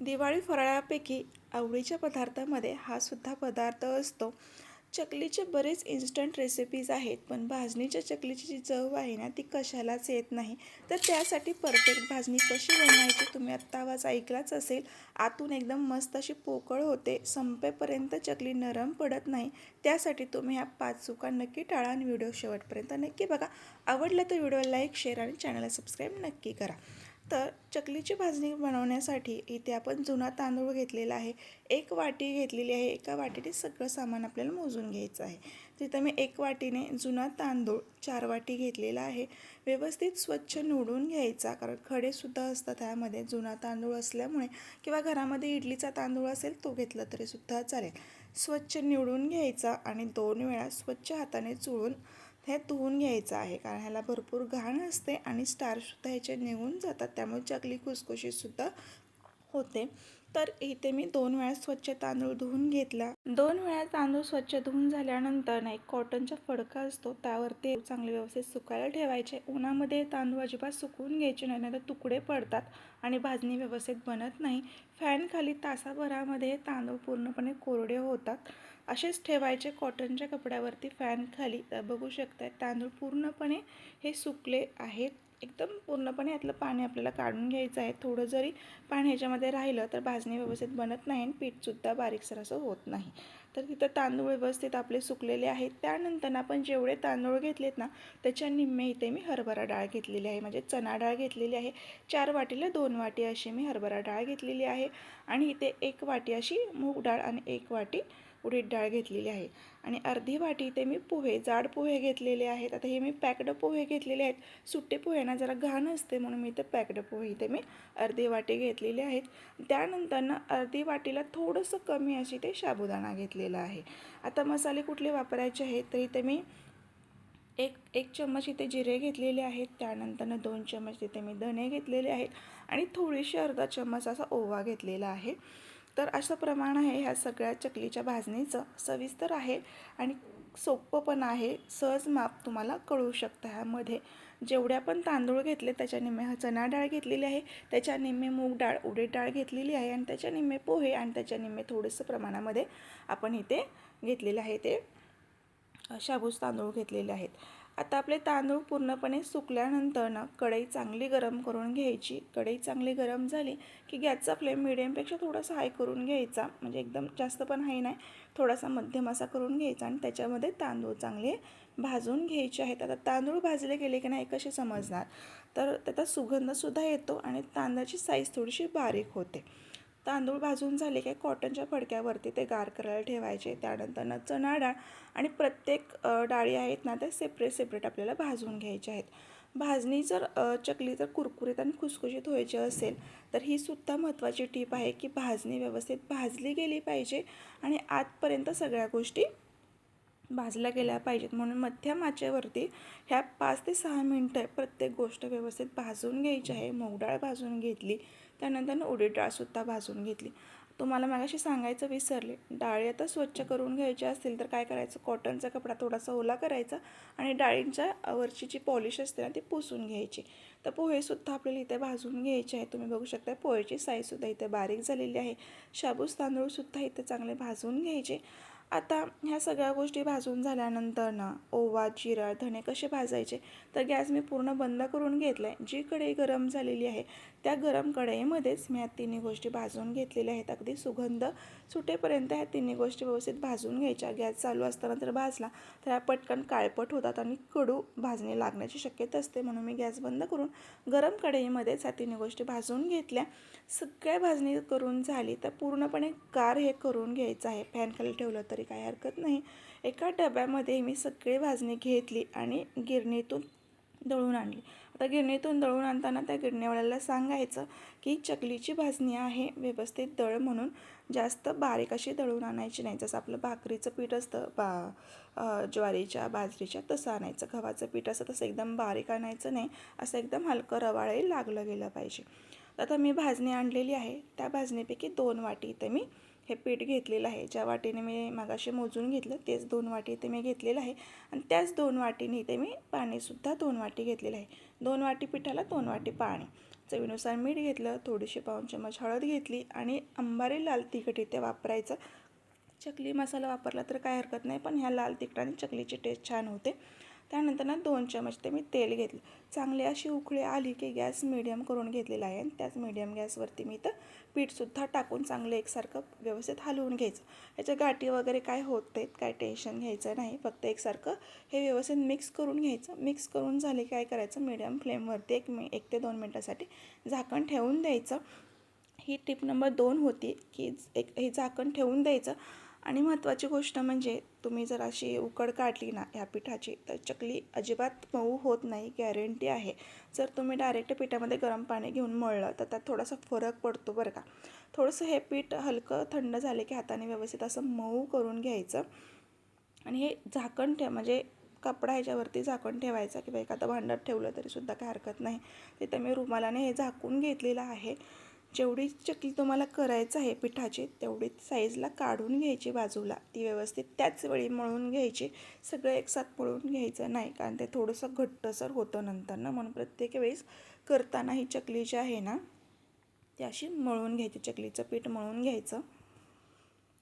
दिवाळी फराळापैकी आवडीच्या पदार्थामध्ये हा सुद्धा पदार्थ असतो. चकलीचे बरेच इन्स्टंट रेसिपीज आहेत पण भाजणीच्या चकलीची जी चव आहे ना ती कशालाच येत नाही. तर त्यासाठी परफेक्ट भाजणी कशी बनवायची तुम्ही आत्ता आवाज ऐकलाच असेल. आतून एकदम मस्त अशी पोकळ होते संपेपर्यंत चकली नरम पडत नाही. त्यासाठी तुम्ही ह्या पाच चुका नक्की टाळा आणि व्हिडिओ शेवटपर्यंत नक्की बघा. आवडलं तर व्हिडिओ लाईक शेअर आणि चॅनलला सबस्क्राईब नक्की करा. तर चकलीची भाजणी बनवण्यासाठी इथे आपण जुना तांदूळ घेतलेला आहे. एक वाटी घेतलेली आहे. एका वाटीने सगळं सामान आपल्याला मोजून घ्यायचं आहे. तिथं मी एक वाटीने जुना तांदूळ चार वाटी घेतलेला आहे. व्यवस्थित स्वच्छ निवडून घ्यायचा कारण खडेसुद्धा असतात त्यामध्ये जुना तांदूळ असल्यामुळे किंवा घरामध्ये इडलीचा तांदूळ असेल तो घेतला तरीसुद्धा चालेल. स्वच्छ निवडून घ्यायचा आणि दोन वेळा स्वच्छ हाताने चुळून हे धुवून घ्यायचं आहे कारण ह्याला भरपूर घाण असते आणि स्टारसुद्धा ह्याचे निघून जातात. त्यामुळे चकली खुसखुशीतसुद्धा होते. तर इथे मी दोन वेळा स्वच्छ तांदूळ धुवून घेतला. दोन वेळा तांदूळ स्वच्छ धुवून झाल्यानंतर ना एक कॉटनचा फडका असतो त्यावरती चांगले व्यवस्थित सुकायला ठेवायचे. उन्हामध्ये तांदूळ अजिबात सुकवून घ्यायचे नाही तर तुकडे पडतात आणि भाजणी व्यवस्थित बनत नाही. फॅन खाली तासाभरामध्ये तांदूळ पूर्णपणे कोरडे होतात. असेच ठेवायचे कॉटनच्या कपड्यावरती फॅन खाली. बघू शकता तांदूळ पूर्णपणे हे सुकले आहेत. एकदम पूर्णपणे यातलं पाणी आपल्याला काढून घ्यायचं आहे. थोडं जरी पाणी ह्याच्यामध्ये राहिलं तर भाजणी व्यवस्थित बनत नाही आणि पीठसुद्धा बारीकसर असं होत नाही. तर तिथं तांदूळ व्यवस्थित आपले सुकलेले आहेत. त्यानंतर आपण जेवढे तांदूळ घेतलेत ना त्याच्या निम्मे इथे मी हरभरा डाळ घेतलेली आहे. म्हणजे चणा डाळ घेतलेली आहे. चार वाटीला दोन वाटी अशी मी हरभरा डाळ घेतलेली आहे. आणि इथे एक वाटी अशी मूग डाळ आणि एक वाटी उडीद डाळ घेतलेली आहे. आणि अर्धी वाटी ते मी पोहे जाड पोहे घेतलेले आहेत. आता हे मी पॅकड पोहे घेतलेले आहेत. सुट्टे पोह्यांना जरा घाण असते म्हणून मी ते पॅकड पोहे इथे मी अर्धी वाटी घेतलेले आहेत. त्यानंतर ना अर्धी वाटीला थोडंसं कमी अशी ते साबुदाणा घेतलेला आहे. आता मसाले कुठले वापरायचे आहेत? तर इथे मी एक एक चम्मच इथे जिरे घेतलेले आहेत. त्यानंतर दोन चम्मच तिथे मी धणे घेतलेले आहेत. आणि थोडीशी अर्धा चम्मच असा ओवा घेतलेला आहे. तर असं प्रमाण आहे ह्या सगळ्या चकलीच्या भाजणीचं. सविस्तर आहे आणि सोपं पण आहे. सहज माप तुम्हाला कळू शकतं ह्यामध्ये. जेवढ्या पण तांदूळ घेतले त्याच्या निम्मे हा चणा डाळ घेतलेली आहे त्याच्या निम्मे मूग डाळ उडीद डाळ घेतलेली आहे आणि त्याच्या निम्मे पोहे आणि त्याच्या निम्मे थोडंसं प्रमाणामध्ये आपण इथे घेतलेलं आहे ते. शाबूस तांदूळ घेतलेले आहेत. आता आपले तांदूळ पूर्णपणे सुकल्यानंतर ना कढई चांगली गरम करून घ्यायची. कढई चांगली गरम झाली की गॅसचा फ्लेम मिडियमपेक्षा थोडासा हाय करून घ्यायचा. म्हणजे एकदम जास्त पण हाय नाही थोडासा मध्यम असा करून घ्यायचा आणि त्याच्यामध्ये तांदूळ चांगले भाजून घ्यायचे आहेत. आता तांदूळ भाजले गेले की नाही कसे समजणार? तर त्याचा सुगंधसुद्धा येतो आणि तांदळाची साईज थोडीशी बारीक होते. तांदूळ भाजून झाले की कॉटनच्या फडक्यावरती ते गार करायला ठेवायचे. त्यानंतर चणा डाळ आणि प्रत्येक डाळी आहेत ना त्या सेपरेट सेपरेट आपल्याला भाजून घ्यायच्या आहेत. भाजणी जर चकली जर कुरकुरीत आणि खुसखुशीत व्हायची असेल तर ही सुद्धा महत्त्वाची टीप आहे की भाजणी व्यवस्थित भाजली गेली पाहिजे आणि आतपर्यंत सगळ्या गोष्टी भाजल्या गेल्या पाहिजेत. म्हणून मध्यम आचेवरती ह्या पाच ते सहा मिनटं प्रत्येक गोष्ट व्यवस्थित भाजून घ्यायची आहे. मूगडाळ भाजून घेतली त्यानंतर उडीद डाळसुद्धा भाजून घेतली. तुम्हाला मागाशी सांगायचं विसरले. डाळी आता स्वच्छ करून घ्यायच्या असतील तर काय करायचं? कॉटनचा कपडा थोडासा ओला करायचा आणि डाळींच्या वरची जी पॉलिश असते ना ती पुसून घ्यायची. तर पोहेसुद्धा आपल्याला इथे भाजून घ्यायचे आहे तुम्ही बघू शकता पोहेची साईजसुद्धा इथे बारीक झालेली आहे. शाबूस तांदूळसुद्धा इथे चांगले भाजून घ्यायचे. आता ह्या सगळ्या गोष्टी भाजून झाल्यानंतर ना ओवा जिरा धणे कसे भाजायचे? तर गॅस मी पूर्ण बंद करून घेतला आहे जी कढई गरम झालेली आहे त्या गरम कढईमध्येच मी ह्या तिन्ही गोष्टी भाजून घेतलेल्या आहेत. अगदी सुगंध सुटेपर्यंत ह्या तिन्ही गोष्टी व्यवस्थित भाजून घ्यायच्या. गॅस चालू असताना जर भाजला तर ह्या पटकन काळपट होतात आणि कडू भाजणे लागण्याची शक्यता असते. म्हणून मी गॅस बंद करून गरम कढईमध्येच ह्या तिन्ही गोष्टी भाजून घेतल्या. सगळ्या भाजणी करून झाली तर पूर्णपणे कार हे करून घ्यायचं आहे. फॅनखाली ठेवलं तर काही हरकत नाही. एका डब्यामध्ये मी सगळी भाजणी घेतली आणि गिरणीतून दळून आणली. आता गिरणीतून दळून आणताना त्या गिरणीवाल्याला सांगायचं की चकलीची भाजणी आहे व्यवस्थित दळ म्हणून जास्त बारीक अशी दळून आणायची नाही. जसं आपलं भाकरीचं पीठ असतं बा ज्वारीच्या बाजरीच्या तसं आणायचं. गव्हाचं पीठ असं तसं एकदम बारीक आणायचं नाही. असं एकदम हलकं रवाळे लागलं गेलं पाहिजे. आता मी भाजणी आणलेली आहे. त्या भाजणीपैकी दोन वाटी इथे मी हे पीठ घेतलेलं आहे. ज्या वाटीने मी मागाशी मोजून घेतलं तेच दोन वाटी इथे मी घेतलेलं आहे. आणि त्याच दोन वाटीने इथे मी पाणीसुद्धा दोन वाटी घेतलेलं आहे. दोन वाटी पिठाला दोन वाटी पाणी. चवीनुसार मीठ घेतलं थोडीशी पाऊन चमच हळद घेतली आणि अंबारी लाल तिखट इथे वापरायचं. चकली मसाला वापरला तर काय हरकत नाही पण ह्या लाल तिखटाने चकलीची टेस्ट छान होते. त्यानंतर ना दोन चमच ते मी तेल घेतलं. चांगली अशी उकळी आली की गॅस मिडियम करून घेतलेला आहे आणि त्याच मिडियम गॅसवरती मी इथं पीठसुद्धा टाकून चांगलं एकसारखं व्यवस्थित हलवून घ्यायचं. याच्या गाठी वगैरे काय होत नाहीत काय टेन्शन घ्यायचं नाही फक्त एकसारखं हे व्यवस्थित मिक्स करून घ्यायचं. मिक्स करून झाले काय करायचं? मिडियम फ्लेमवरती एक मी एक ते दोन मिनटासाठी झाकण ठेवून द्यायचं. ही टिप नंबर दोन होती की एक हे झाकण ठेवून द्यायचं. आणि महत्त्वाची गोष्ट म्हणजे तुम्ही जर अशी उकड काढली ना ह्या पिठाची तर चकली अजिबात मऊ होत नाही गॅरंटी आहे. जर तुम्ही डायरेक्ट पिठामध्ये गरम पाणी घेऊन मळलं तर त्यात थोडासा फरक पडतो बरं का. थोडंसं हे पीठ हलकं थंड झाले की हाताने व्यवस्थित असं मऊ करून घ्यायचं. आणि हे झाकण ठेव म्हणजे कपडा ह्याच्यावरती झाकण ठेवायचं किंवा एखादं भांडत ठेवलं तरीसुद्धा काही हरकत नाही. तिथे मी रुमालाने हे झाकून घेतलेलं आहे. जेवढी चकली तुम्हाला करायचं आहे पिठाची तेवढीच साईजला काढून घ्यायची बाजूला. ती व्यवस्थित त्याच वेळी मळून घ्यायची. सगळं एकसाथ मळून घ्यायचं नाही कारण ते थोडंसं घट्टसर होतं नंतर ना. म्हणून प्रत्येक वेळेस करताना ही चकली जी आहे ना ती अशी मळून घ्यायची चकलीचं पीठ मळून घ्यायचं.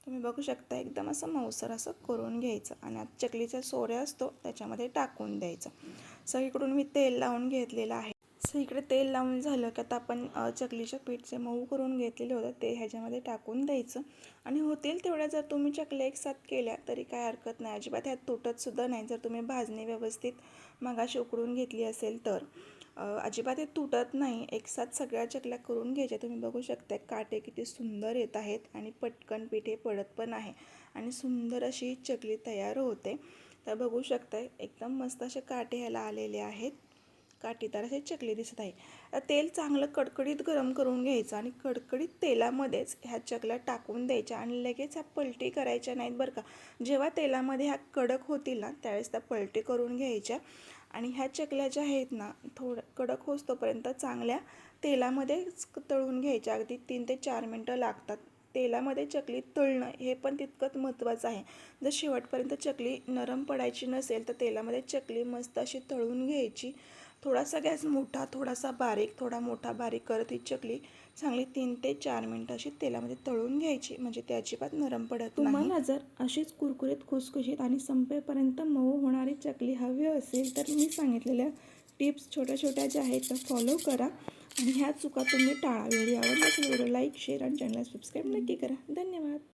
तुम्ही बघू शकता एकदम असं मऊसर असं करून घ्यायचं. आणि आता चकलीचा सोऱ्या असतो त्याच्यामध्ये टाकून द्यायचं. सगळीकडून मी तेल लावून घेतलेलं आहे. असं इकडे तेल लावून झालं की आता आपण चकलीच्या पीठचे मऊ करून घेतलेले होतं ते ह्याच्यामध्ये टाकून द्यायचं. आणि होतील तेवढ्या जर तुम्ही चकल्या एकसाथ केल्या तरी काय हरकत नाही. अजिबात ह्यात तुटतसुद्धा नाही. जर तुम्ही भाजणी व्यवस्थित मगाशी उकडून घेतली असेल तर. अजिबात हे तुटत नाही. एकसाथ सगळ्या चकल्या करून घ्यायच्या. तुम्ही बघू शकता काटे किती सुंदर येत आहेत आणि पटकन पिठे पडत पण आहे. आणि सुंदर अशी चकली तयार होते. तर बघू शकता एकदम मस्त असे काटे ह्याला आलेले आहेत. काटीदार असे चकली दिसत आहे. तेल चांगलं कडकडीत गरम करून घ्यायचं आणि कडकडीत तेलामध्येच ह्या चकल्या टाकून द्यायच्या आणि लगेच ह्या पलटी करायच्या नाहीत बरं का. जेव्हा तेलामध्ये ह्या कडक होतील ना त्यावेळेस त्या पलटी करून घ्यायच्या. आणि ह्या चकल्या ज्या आहेत ना थोडं कडक होतोपर्यंत चांगल्या तेलामध्येच तळून घ्यायच्या. अगदी तीन ते चार मिनटं लागतात. तेलामध्ये चकली तळणं हे पण तितकंच महत्त्वाचं आहे. जर शेवटपर्यंत चकली नरम पडायची नसेल तर तेलामध्ये चकली मस्त अशी तळून घ्यायची. थोडासा गॅस मोठा थोडासा बारीक थोडा मोठा बारीक करत ही चकली चांगली तीन ते चार मिनटं अशी तेलामध्ये तळून घ्यायची. म्हणजे ते अजिबात नरम पडत तुम्हाला जर अशीच कुरकुरीत खुसखुशीत आणि संपेपर्यंत मऊ होणारी चकली हवी असेल तर मी सांगितलेल्या टिप्स छोट्या छोट्या ज्या आहेत त्या फॉलो करा. आणि ह्या चुका तुम्ही टाळा. व्हिडिओ आवडल्यास व्हिडिओ लाईक शेअर आणि चॅनलला सबस्क्राईब नक्की करा. धन्यवाद.